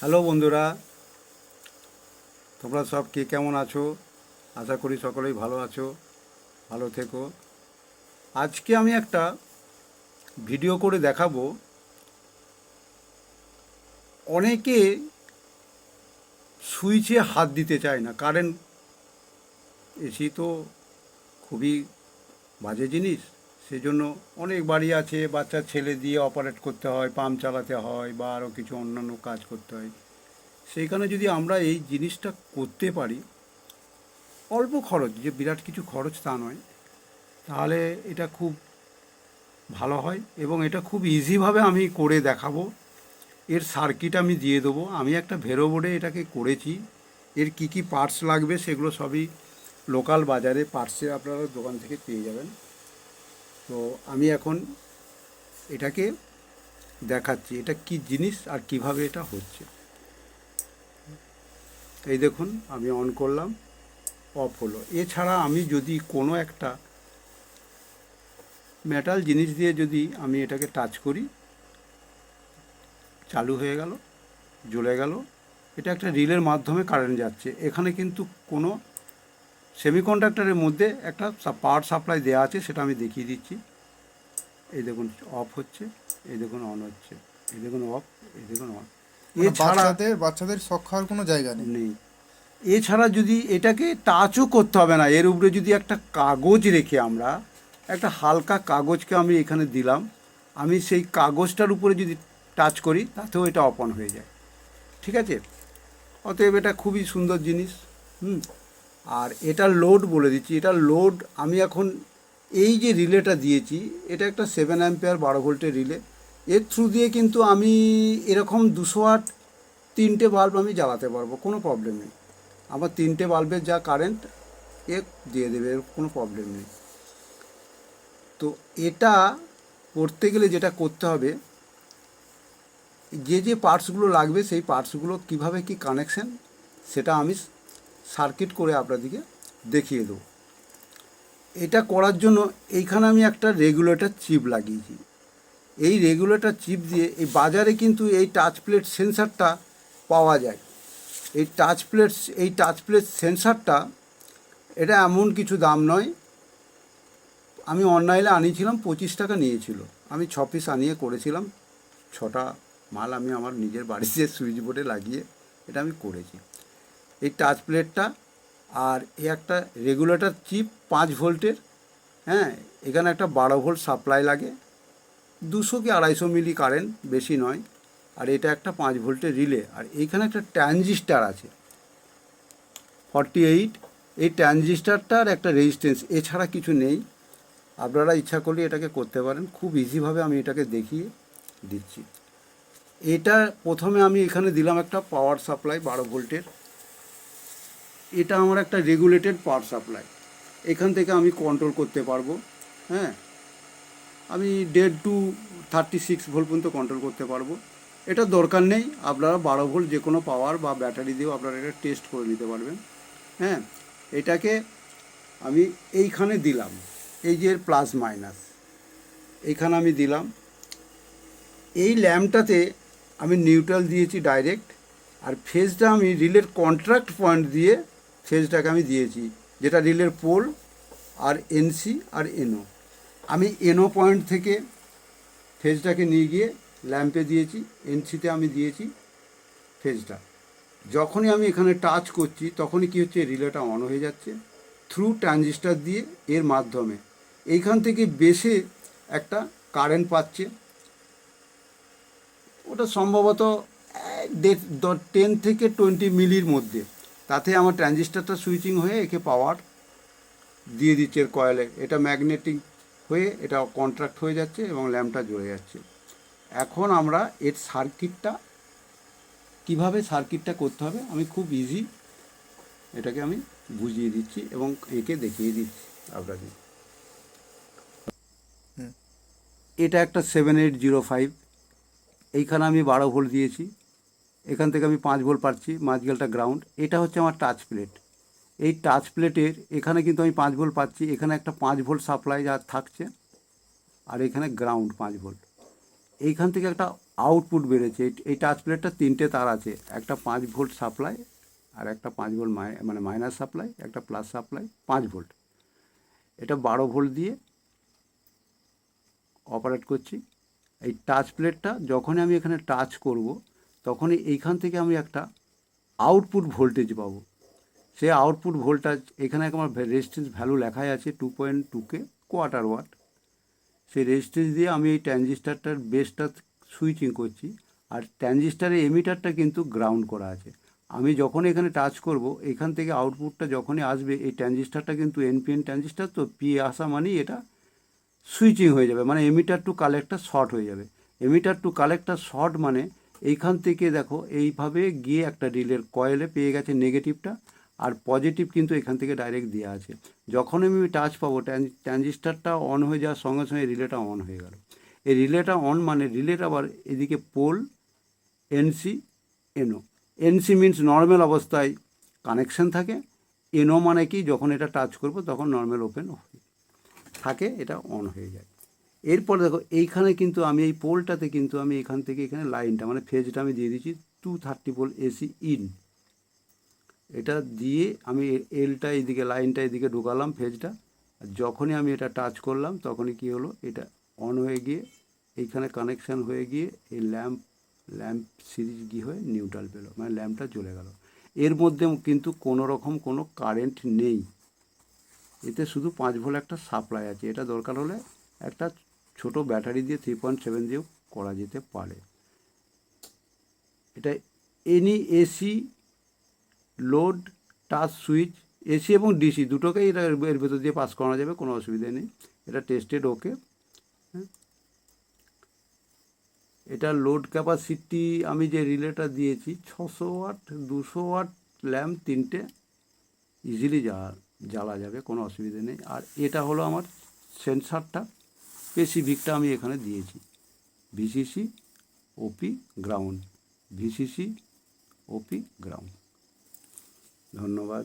Hello বন্ধুরা, তোমরা সব কে কেমন আছো? আশা করি সকলেই ভালো আছো, ভালো থেকো। আজকে আমি একটা ভিডিও করে দেখাবো। অনেকে সুইচে হাত দিতে চায় না, কারেন্ট এসি তো খুবই বাজে জিনিস। সেজন্য অনেক বাড়ি আছে, বাচ্চা ছেলে দিয়ে অপারেট করতে হয় পাম্প চালাতে হয় বা আরও কিছু অন্যান্য কাজ করতে হয়। সেইখানে যদি আমরা এই জিনিসটা করতে পারি, অল্প খরচ, যে বিরাট কিছু খরচ তা নয়, তাহলে এটা খুব ভালো হয় এবং এটা খুব ইজিভাবে আমি করে দেখাবো। এর সার্কিট আমি দিয়ে দেবো। আমি একটা ভেরো বোর্ডে এটাকে করেছি। এর কি কি পার্টস লাগবে সেগুলো সবই লোকাল বাজারে পার্টসে আপনারা দোকান থেকে পেয়ে যাবেন। তো আমি এখন এটাকে দেখাচ্ছি, এটা কি জিনিস আর কীভাবে এটা হচ্ছে। এই দেখুন, আমি অন করলাম অফ হলো। এছাড়া আমি যদি কোনো একটা মেটাল জিনিস দিয়ে যদি আমি এটাকে টাচ করি, চালু হয়ে গেল, জ্বলে গেল, এটা একটা রিলের মাধ্যমে কারেন্ট যাচ্ছে। এখানে কিন্তু কোনো সেমিকন্ডাক্টরের মধ্যে একটা পাওয়ার সাপ্লাই দেওয়া আছে সেটা আমি দেখিয়ে দিচ্ছি। এই দেখুন অফ হচ্ছে এই দেখুন অন হচ্ছে এই দেখুন অফ এই দেখুন অন। মানে এছাড়া বাচ্চাদের বাচ্চাদের শখ খাওয়ার কোনো জায়গা নেই। নেই। এছাড়া যদি এটাকে টাচও করতে হবে না এর উপরে যদি একটা কাগজ রেখে আমরা একটা হালকা কাগজকে আমি এখানে দিলাম আমি সেই কাগজটার উপরে যদি টাচ করি তাতেও এটা অপন হয়ে যায়। ঠিক আছে? অতএব এটা খুবই সুন্দর জিনিস। হুম? আর এটার লোড বলে দিচ্ছি, এটা লোড আমি এখন এই যে রিলেটা দিয়েছি, এটা একটা সেভেন অ্যাম্পেয়ার বারো ভোল্টের রিলে এর থ্রু দিয়ে কিন্তু আমি এরকম দুশো আট তিনটে বাল্ব আমি জ্বালাতে পারব, কোনো প্রবলেম নেই। আমার তিনটে বাল্বের যা কারেন্ট এ দিয়ে দেবে, এর কোনো প্রবলেম নেই। তো এটা করতে গেলে যেটা করতে হবে, যে যে পার্টসগুলো লাগবে, সেই পার্টসগুলো কীভাবে কি কানেকশন সেটা আমি সার্কিট করে আপনাদেরকে দেখিয়ে দেবো। এটা করার জন্য এইখানে আমি একটা রেগুলেটর চিপ লাগিয়েছি। এই রেগুলেটর চিপ দিয়ে এই বাজারে কিন্তু এই টাচ প্লেট সেন্সারটা পাওয়া যায়। এই টাচ প্লেট, এই টাচ প্লেট সেন্সারটা এটা এমন কিছু দাম নয়। আমি অনলাইনে আনিয়েছিলাম, পঁচিশ টাকা নিয়েছিল। আমি ছ পিস আনিয়ে করেছিলাম, ছটা মাল আমি আমার নিজের বাড়িতে সুইচ বোর্ডে লাগিয়ে এটা আমি করেছি। এই টাচ প্লেটটা আর এই একটা রেগুলেটর চিপ পাঁচ ভোল্টের হ্যাঁ এখানে একটা বারো ভোল্ট সাপ্লাই লাগে। দুশো কি আড়াইশো মিলি কারেন্ট বেশি নয়, আর এটা একটা পাঁচ ভোল্টের রিলে আর এইখানে একটা ট্রানজিস্টার আছে ফর্টি এইট এই ট্রানজিস্টারটার একটা রেজিস্ট্যান্স এছাড়া কিছু নেই। আপনারা ইচ্ছা করলে এটাকে করতে পারেন। খুব ইজিভাবে আমি এটাকে দেখিয়ে দিচ্ছি। এটা প্রথমে আমি এখানে দিলাম একটা পাওয়ার সাপ্লাই বারো ভোল্টের। এটা আমার একটা রেগুলেটেড পাওয়ার সাপ্লাই এখান থেকে আমি কন্ট্রোল করতে পারব হ্যাঁ? আমি দেড় টু থার্টি সিক্স ভোল্ট পর্যন্ত কন্ট্রোল করতে পারব। এটা দরকার নেই, আপনারা বারো ভোল্ট যে কোনো পাওয়ার বা ব্যাটারি দিয়েও আপনারা এটা টেস্ট করে নিতে পারবেন হ্যাঁ? এটাকে আমি এইখানে দিলাম, এই যে প্লাস মাইনাস এইখানে আমি দিলাম। এই ল্যাম্পটাতে আমি নিউট্রাল দিয়েছি ডাইরেক্ট আর ফেজটা আমি রিলের কন্ট্রাক্ট পয়েন্ট দিয়ে ফেজটাকে আমি দিয়েছি, যেটা রিলের পোল আর এনসি আর এনও আমি এনও পয়েন্ট থেকে ফেজটাকে নিয়ে গিয়ে ল্যাম্পে দিয়েছি এনসিতে আমি দিয়েছি ফেজটা যখনই আমি এখানে টাচ করছি, তখনই কী হচ্ছে, রিলেটা অন হয়ে যাচ্ছে থ্রু ট্রানজিস্টার দিয়ে এর মাধ্যমে। এইখান থেকে বেশে একটা কারেন্ট পাচ্ছে। ওটা সম্ভবত টেন থেকে টোয়েন্টি মিলির মধ্যে। তাতে আমার ট্রানজিস্টারটা সুইচিং হয়ে একে পাওয়ার দিয়ে দিচ্ছে এর কয়েলে। এটা ম্যাগনেটিক হয়ে এটা কন্ট্রাক্ট হয়ে যাচ্ছে এবং ল্যাম্পটা জ্বলে যাচ্ছে। এখন আমরা এর সার্কিটটা কীভাবে সার্কিটটা করতে হবে আমি খুব ইজি এটাকে আমি বুঝিয়ে দিচ্ছি এবং এঁকে দেখিয়ে দিচ্ছি আপনাদের এটা একটা সেভেন এইট জিরো ফাইভ এইখানে আমি বারো ভোল্ট দিয়েছি। এখান থেকে আমি পাঁচ ভোল্ট পাচ্ছি মাঝখানটা গ্রাউন্ড এটা হচ্ছে আমার টাচ প্লেট এই টাচ প্লেটের এখানে কিন্তু আমি পাঁচ ভোল্ট পাচ্ছি, এখানে একটা পাঁচ ভোল্ট সাপ্লাই যা থাকছে, আর এখানে গ্রাউন্ড পাঁচ ভোল্ট। এইখান থেকে একটা আউটপুট বেড়েছে, এই- টাচ প্লেটটা তিনটে তার আছে, একটা পাঁচ ভোল্ট সাপ্লাই আর একটা পাঁচ ভোল্ট মানে মাইনাস সাপ্লাই একটা প্লাস সাপ্লাই পাঁচ ভোল্ট। এটা বারো ভোল্ট দিয়ে অপারেট করছি। এই টাচ প্লেটটা যখনই আমি এখানে টাচ করব তখনই এইখান থেকে আমি একটা আউটপুট ভোল্টেজ পাবো। সেই আউটপুট ভোল্টেজ এখানে আমার রেজিস্ট্যান্স ভ্যালু লেখাই আছে টু পয়েন্ট টুকে কোয়ার্টার ওয়াট সেই রেজিস্ট্যান্স দিয়ে আমি এই ট্রানজিস্টারটার বেসটা সুইচিং করছি আর ট্রানজিস্টারের এমিটারটা কিন্তু গ্রাউন্ড করা আছে। আমি যখন এখানে টাচ করব, এখান থেকে আউটপুটটা যখনই আসবে, এই ট্রানজিস্টারটা কিন্তু এনপিএন ট্রানজিস্টার তো পি আসা মানেই এটা সুইচিং হয়ে যাবে মানে এমিটার টু কালেক্টার শর্ট হয়ে যাবে। এমিটার টু কালেক্টার শর্ট মানে এইখান থেকে দেখো, এইভাবে গিয়ে একটা রিলের কয়েলে পেয়ে গেছে নেগেটিভটা আর পজিটিভ কিন্তু এখান থেকে ডাইরেক্ট দেওয়া আছে। যখন আমি টাচ পাবো ট্রানজিস্টারটা অন হয়ে যাওয়ার সঙ্গে সঙ্গে রিলেটা অন হয়ে গেল। এই রিলেটা অন মানে রিলেট আবার এদিকে pole NC NO NC means normal অবস্থায় কানেকশন থাকে। এনও মানে কি? যখন এটা টাচ করব, তখন নর্মাল ওপেন থাকে, এটা অন হয়ে যায়। এরপর দেখো, এইখানে কিন্তু আমি এই পোলটাতে কিন্তু আমি এখান থেকে এখানে লাইনটা মানে ফেজটা আমি দিয়ে দিচ্ছি two thirty pole AC in এটা দিয়ে আমি এলটা এদিকে লাইনটা এদিকে ঢুকালাম ফেজটা, আর যখনই আমি এটা টাচ করলাম, তখনই কি হলো, এটা অন হয়ে গিয়ে, এইখানে কানেকশান হয়ে গিয়ে এই ল্যাম্প ল্যাম্প সিরিজ গিয়ে হয়ে নিউট্রাল পেল মানে ল্যাম্পটা চলে গেল। এর মধ্যে কিন্তু কোনো রকম কোনো কারেন্ট নেই। এতে শুধু পাঁচ ভোল্ট একটা সাপ্লাই আছে। এটা দরকার হলে একটা ছোট ব্যাটারি দিয়ে থ্রি পয়েন্ট সেভেন দিয়েও করা যেতে পারে। এটা any AC load touch switch AC এবং ডিসি দুটোকেই এটা এর ভেতর দিয়ে পাস করানো যাবে, কোনো অসুবিধা নেই। এটা টেস্টেড ওকে এটা লোড ক্যাপাসিটি আমি যে রিলেটা দিয়েছি, ছশো ওয়াট, দুশো ওয়াট ল্যাম্প তিনটে ইজিলি জ্বালা জ্বালা যাবে, কোনো অসুবিধা নেই। আর এটা হলো আমার সেন্সারটা স্পেসিফিকটা আমি এখানে দিয়েছি। VCC OP ground. VCC OP ground. ধন্যবাদ।